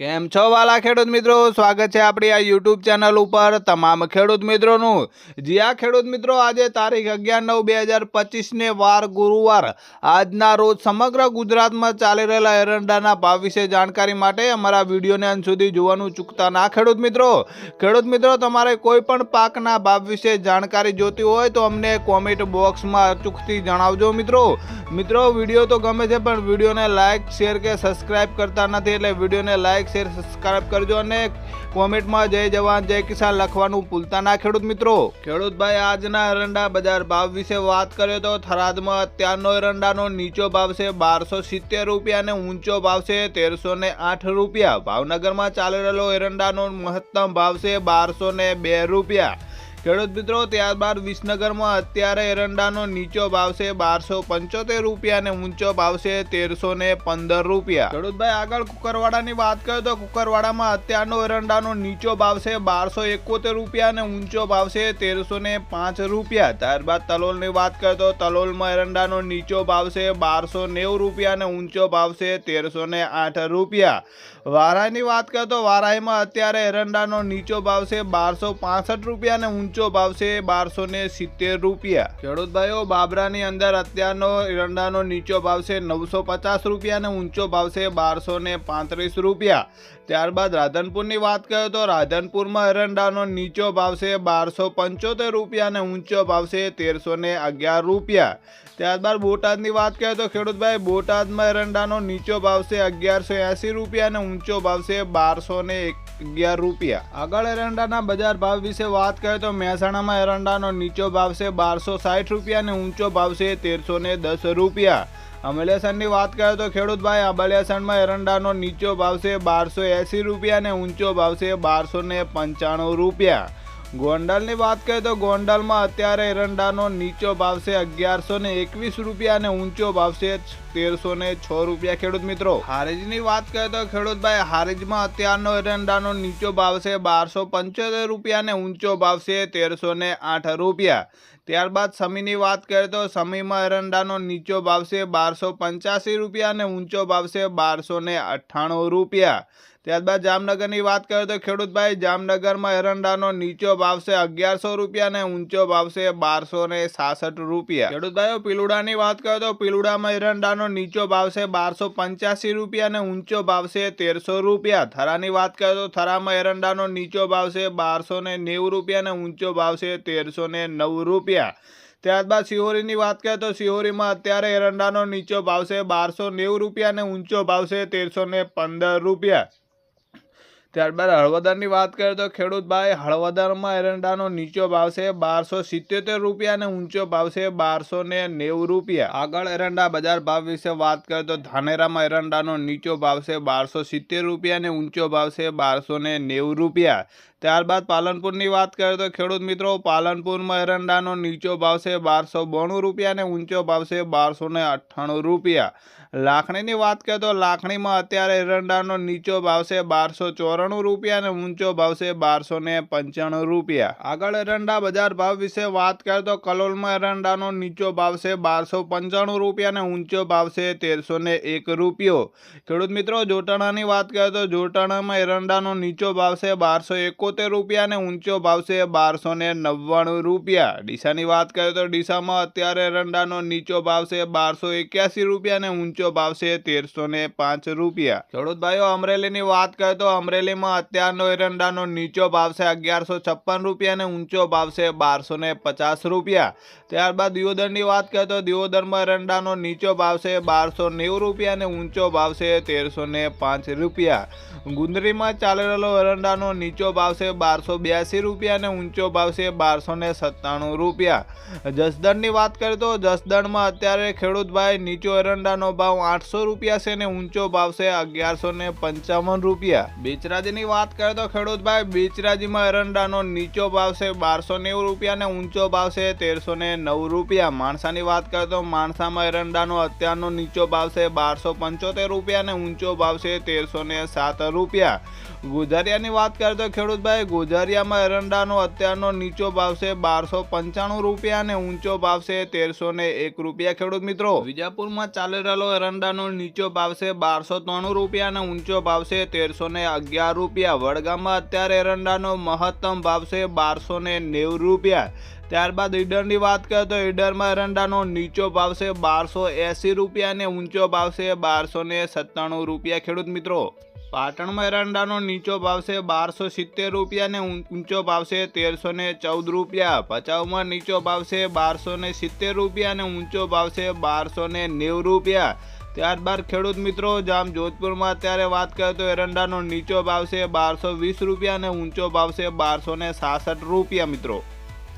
કેમ છો વાલા ખેડૂત મિત્રો? સ્વાગત છે આપણી આ યુટ્યુબ ચેનલ ઉપર તમામ ખેડૂત મિત્રોનું. જી આ ખેડૂત મિત્રો, આજે તારીખ અગિયાર નવ બે હજાર પચીસને વાર ગુરુવાર. આજના રોજ સમગ્ર ગુજરાતમાં ચાલી રહેલા એરંડાના ભાવ વિશે જાણકારી માટે અમારા વિડીયોને અંત સુધી જોવાનું ચૂકતા ના ખેડૂત મિત્રો. ખેડૂત મિત્રો, તમારે કોઈ પણ પાકના ભાવ વિશે જાણકારી જોતી હોય તો અમને કોમેન્ટ બોક્સમાં અચૂકથી જણાવજો મિત્રો. મિત્રો, વીડિયો તો ગમે છે, પણ વિડીયોને લાઇક શેર કે સબસ્ક્રાઇબ કરતા નથી એટલે વિડીયોને લાઇક શેર સબસ્ક્રાઇબ કરજો અને કોમેન્ટમાં જય જવાન, જય કિસાન લખવાનું ભૂલતા ના ખેડૂત મિત્રો. ખેડૂતભાઈ આજના એરંડા બજાર ભાવ વિશે વાત કરીએ તો થરાદમાં અત્યારનો એરંડાનો નીચો ભાવ છે બારસો સિત્તેર રૂપિયા અને ઊંચો ભાવ છે તેરસો ને આઠ રૂપિયા. ભાવનગરમાં ચાલી રહેલો એરંડાનો મહત્તમ ભાવ છે બારસો ને બે રૂપિયા. ખેડૂત મિત્રો, ત્યારબાદ વિસનગરમાં અત્યારે એરંડાનો નીચો ભાવ છે બારસો પંચોતેર રૂપિયા અને ઊંચો ભાવ છે તેરસો ને પંદર રૂપિયા. ખેડૂતભાઈ, આગળ કુકરવાડાની વાત કરીએ તો કુકરવાડામાં અત્યારનો એરંડાનો નીચો ભાવ છે બારસો એકોતેર રૂપિયા અને ઊંચો ભાવ છે તેરસો ને પાંચ રૂપિયા. ત્યારબાદ તલોલની વાત કરીએ તો તલોલમાં એરંડાનો નીચો ભાવ છે બારસો નેવું રૂપિયા અને ઊંચો ભાવ છે તેરસો ને આઠ રૂપિયા. વારાઈની વાત કરીએ તો વારાઈમાં અત્યારે એરંડાનો નીચો ભાવ છે બારસો પાસઠ રૂપિયા અને ઊંચો ભાવ છે બારસો ને સિત્તેર રૂપિયા. ખેડૂત ભાઈઓ બાબરાની અંદર અત્યારનો એરંડાનો નીચો ભાવ છે નવસો પચાસ રૂપિયા અને ઊંચો ભાવ છે બારસો ને પાંત્રીસ રૂપિયા. ત્યારબાદ રાધનપુરની વાત કરીએ તો રાધનપુરમાં એરંડાનો નીચો ભાવ છે બારસો પંચોતેર રૂપિયા અને ઊંચો ભાવ છે તેરસો ને અગિયાર રૂપિયા. ત્યારબાદ બોટાદની વાત કરીએ તો ખેડૂતભાઈ, બોટાદમાં એરંડાનો નીચો ભાવ છે અગિયારસો એંસી રૂપિયા અને ઊંચો ભાવ છે બારસો ને અગિયાર રૂપિયા. આગળ એરંડાના બજાર ભાવ વિશે વાત કરીએ તો મહેસાણામાં એરંડાનો નીચો ભાવ છે બારસો સાઠ રૂપિયા અને ઊંચો ભાવ છે તેરસો દસ રૂપિયા. અમલેસનની વાત કરીએ તો ખેડૂતભાઈ, અમલેસનમાં એરંડાનો નીચો ભાવ છે બારસો એંસી રૂપિયા અને ઊંચો ભાવ છે બારસો પંચાણું રૂપિયા. ગોંડલની વાત કરીએ તો ગોંડલમાં અત્યારે એરંડાનો નીચો ભાવ અગિયારસો ને એકવીસ રૂપિયા અને ઊંચો ભાવ છે તેરસો ને છ રૂપિયા ખેડૂત મિત્રો. હારીજની વાત કરીએ તો ખેડૂતભાઈ, હારીજમાં અત્યારનો એરંડાનો નીચો ભાવ છે બારસો પંચોતેર રૂપિયા અને ઊંચો ભાવ છે તેરસો ને આઠ રૂપિયા. ત્યારબાદ સમીની વાત કરીએ તો સમીમાં એરંડાનો નીચો ભાવ છે બારસો પંચ્યાસી રૂપિયા અને ઊંચો ભાવ છે બારસો ને અઠ્ઠાણું રૂપિયા. ત્યારબાદ જામનગરની વાત કરીએ તો ખેડૂતભાઈ, જામનગરમાં એરંડાનો નીચો ભાવ છે અગિયારસો રૂપિયા અને ઊંચો ભાવ છે બારસો ને સાસઠ રૂપિયા. ખેડૂતભાઈઓ, પીલુડાની વાત કરીએ તો પીલુડામાં એરંડાનો નીચો ભાવ છે બારસો પંચ્યાસી રૂપિયા અને ઊંચો ભાવ છે તેરસો રૂપિયા. થરાની વાત કરીએ તો થરામાં એરંડાનો નીચો ભાવ છે બારસો ને નેવું રૂપિયા અને ઊંચો ભાવ છે તેરસો ને નવ રૂપિયા. ત્યારબાદ સિહોરીની વાત કરીએ તો સિહોરીમાં અત્યારે એરંડાનો નીચો ભાવ છે બારસો નેવું રૂપિયા અને ઊંચો ભાવ છે તેરસો પંદર રૂપિયા. ત્યારબાદ હળવદરની વાત કરીએ તો ખેડૂતભાઈ, હળવદરમાં એરંડાનો નીચો ભાવ છે બારસો સિત્યોતેર રૂપિયા અને ઊંચો ભાવ છે બારસો નેવું રૂપિયા. આગળ એરંડા બજાર ભાવ વિશે વાત કરીએ તો ધાનેરામાં એરંડાનો નીચો ભાવ છે બારસો સિત્તેર રૂપિયા અને ઊંચો ભાવ છે બારસો નેવું રૂપિયા. ત્યારબાદ પાલનપુરની વાત કરીએ તો ખેડૂત મિત્રો, પાલનપુરમાં એરંડાનો નીચો ભાવ છે બારસો બોણું રૂપિયા અને ઊંચો ભાવ છે બારસો ને અઠ્ઠાણું રૂપિયા. લાખણીની વાત કરીએ તો લાખણીમાં અત્યારે એરંડાનો નીચો ભાવ છે બારસો ચોરાણું રૂપિયા અને ઊંચો ભાવ છે બારસો ને પંચાણું રૂપિયા. આગળ એરંડા બજાર ભાવ વિશે વાત કરીએ તો કલોલમાં એરંડાનો નીચો ભાવ છે બારસો પંચાણું રૂપિયા અને ઊંચો ભાવ છે તેરસો ને એક રૂપિયો. ખેડૂત મિત્રો, જોટાણાની વાત કરીએ તો જોટાણામાં એરંડાનો નીચો ભાવ છે બારસો એકોતેર રૂપિયા ઊંચો ભાવ બારસો ને નવ્વાણું રૂપિયા. ડીસાની વાત કરીએ તો ડીસામાં અત્યારે રંડાનો નીચો ભાવ બારસો એક્યાસી રૂપિયા અને ઊંચો ભાવ તેરસો ને પાંચ રૂપિયા. ખેડૂત ભાઈઓ અમરેલીની વાત કરીએ તો અમરેલીમાં અત્યારનો એરંડાનો નીચો ભાવ અગિયારસો છપ્પન રૂપિયા અને ઊંચો ભાવ છે બારસો ને પચાસ રૂપિયા. ત્યારબાદ દિયોદરની વાત કરીએ તો દિયોદરમાં એરંડાનો નીચો ભાવ છે બારસો નેવું રૂપિયા અને ઊંચો ભાવ છે તેરસો ને પાંચ રૂપિયા. ગુંદરીમાં ચાલી રહેલો એરંડાનો નીચો ભાવ છે બારસો બ્યાસી રૂપિયા અને ઊંચો ભાવ છે બારસો ને સત્તાણું રૂપિયા. જસદણની વાત કરીએ તો જસદણમાં અત્યારે ખેડૂતભાઈ નીચો એરંડાનો ભાવ આઠસો રૂપિયા છે અને ઊંચો ભાવ છે અગિયારસો ને પંચાવન રૂપિયા. બેચરાજીની વાત કરીએ તો ખેડૂતભાઈ બેચરાજીમાં એરંડાનો નીચો ભાવ છે બારસો નેવું રૂપિયા અને ઊંચો ભાવ છે તેરસો ને નવ રૂપિયા. માણસાની વાત કરીએ તો માણસામાં એરંડાનો અત્યારનો નીચો ભાવ છે બારસો પંચોતેર રૂપિયા અને ઊંચો ભાવ છે તેરસો ને સાત રૂપિયા. ગુજારિયાની વાત કરીએ તો ખેડૂતભાઈ ગુજારિયામાં એરંડાનો અત્યારનો નીચો ભાવ છે બારસો પંચાણું રૂપિયા અને ઊંચો ભાવ છે તેરસો એક રૂપિયા. ખેડૂત મિત્રો, વિજાપુરમાં ચાલી રહેલો એરંડાનો નીચો ભાવ છે બારસો ત્રાણું રૂપિયા અને ઊંચો ભાવ છે તેરસો અગિયાર રૂપિયા. વડગામમાં અત્યારે એરંડાનો મહત્તમ ભાવ છે બારસો નેવું રૂપિયા. ત્યારબાદ ઈડરની વાત કરીએ તો ઈડરમાં એરંડાનો નીચો ભાવ છે બારસો એંસી રૂપિયા અને ઊંચો ભાવ છે બારસો સત્તાણું રૂપિયા. ખેડૂત મિત્રો પાટણમાં એરંડાનો નીચો ભાવ છે બારસો સિત્તેર રૂપિયા ને ઊંચો ભાવ છે તેરસો ને ચૌદ રૂપિયા. ભચાઉમાં નીચો ભાવ છે બારસો ને સિત્તેર રૂપિયા અને ઊંચો ભાવ છે બારસો ને નેવું રૂપિયા. ત્યારબાદ ખેડૂત મિત્રો જામ જોધપુરમાં અત્યારે વાત કરીએ તો એરંડાનો નીચો ભાવ છે બારસો વીસ રૂપિયા અને ઊંચો ભાવ છે બારસો ને સાસઠ રૂપિયા મિત્રો.